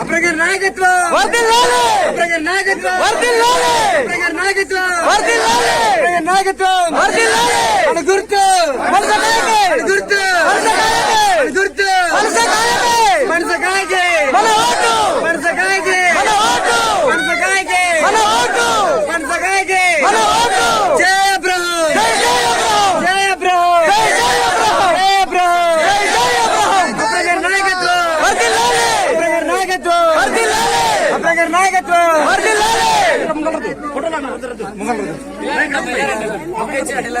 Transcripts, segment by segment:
అప్రగర్ నాయకత్వ! అప్రగర్ నాయకత్వ! అప్రగర్ నాయకత్వ! నాయకత్వం! మన గుర్తు!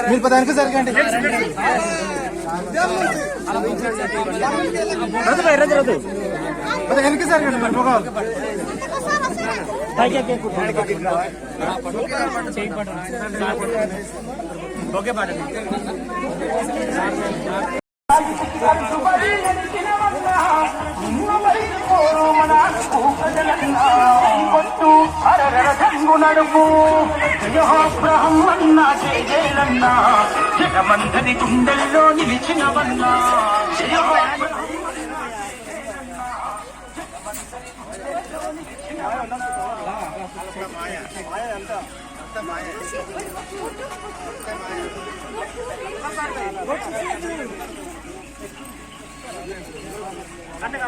మీరు పదానికి సరిగండి రద్దు భాయ్ రద్దు రద్దు పదానికి సరిగండి మరి మొగ పాట అరరథంగు నడుపు యహో బ్రహ్మన్నా జయలన్నా. జగమందరి గుండెల్లో నిలిచినవన్నా మాయ అంటే